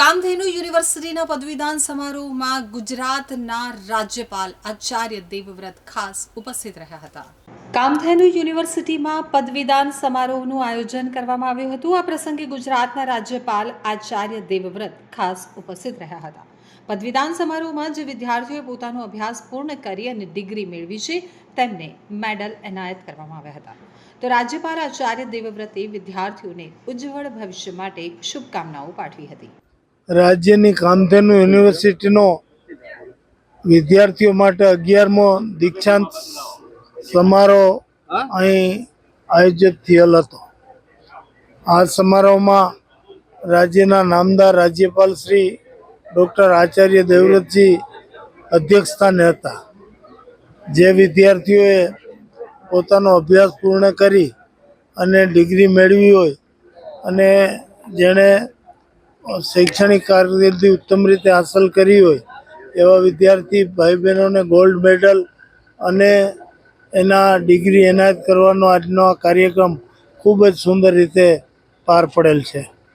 કામધેનુ યુનિવર્સિટીના પદવીદાન સમારોહમાં ગુજરાતના રાજ્યપાલ આચાર્ય દેવવ્રત ખાસ ઉપસ્થિત રહ્યા હતા. કામધેનુ યુનિવર્સિટીમાં પદવીદાન સમારોહનું આયોજન કરવામાં આવ્યું હતું. આ પ્રસંગે ગુજરાતના રાજ્યપાલ આચાર્ય દેવવ્રત ખાસ ઉપસ્થિત રહ્યા હતા. પદવીદાન સમારોહમાં જે વિદ્યાર્થીઓએ પોતાનો અભ્યાસ પૂર્ણ કરી અને ડિગ્રી મેળવી છે, તેમને મેડલ એનાયત કરવામાં આવ્યા હતા. તો રાજ્યપાલ આચાર્ય દેવવ્રતે વિદ્યાર્થીઓને ઉજ્જવળ ભવિષ્ય માટે શુભકામનાઓ પાઠવી હતી. રાજ્યની કામધેનુ યુનિવર્સિટીનો વિદ્યાર્થીઓ માટે અગિયારમો દીક્ષાંત સમારોહ અહીં આયોજિત થયેલ હતો. આ સમારોહમાં રાજ્યના નામદાર રાજ્યપાલ શ્રી ડૉક્ટર આચાર્ય દેવવ્રતજી અધ્યક્ષસ્થાને હતા. જે વિદ્યાર્થીઓએ પોતાનો અભ્યાસ પૂર્ણ કરી અને ડિગ્રી મેળવી હોય અને જેણે શૈક્ષણિક કારકિર્દી ઉત્તમ રીતે હાંસલ કરી હોય, એવા વિદ્યાર્થી ભાઈ બહેનોને ગોલ્ડ મેડલ અને એના ડિગ્રી એનાયત કરવાનો આજનો આ કાર્યક્રમ ખૂબ જ સુંદર રીતે પાર પડેલ છે.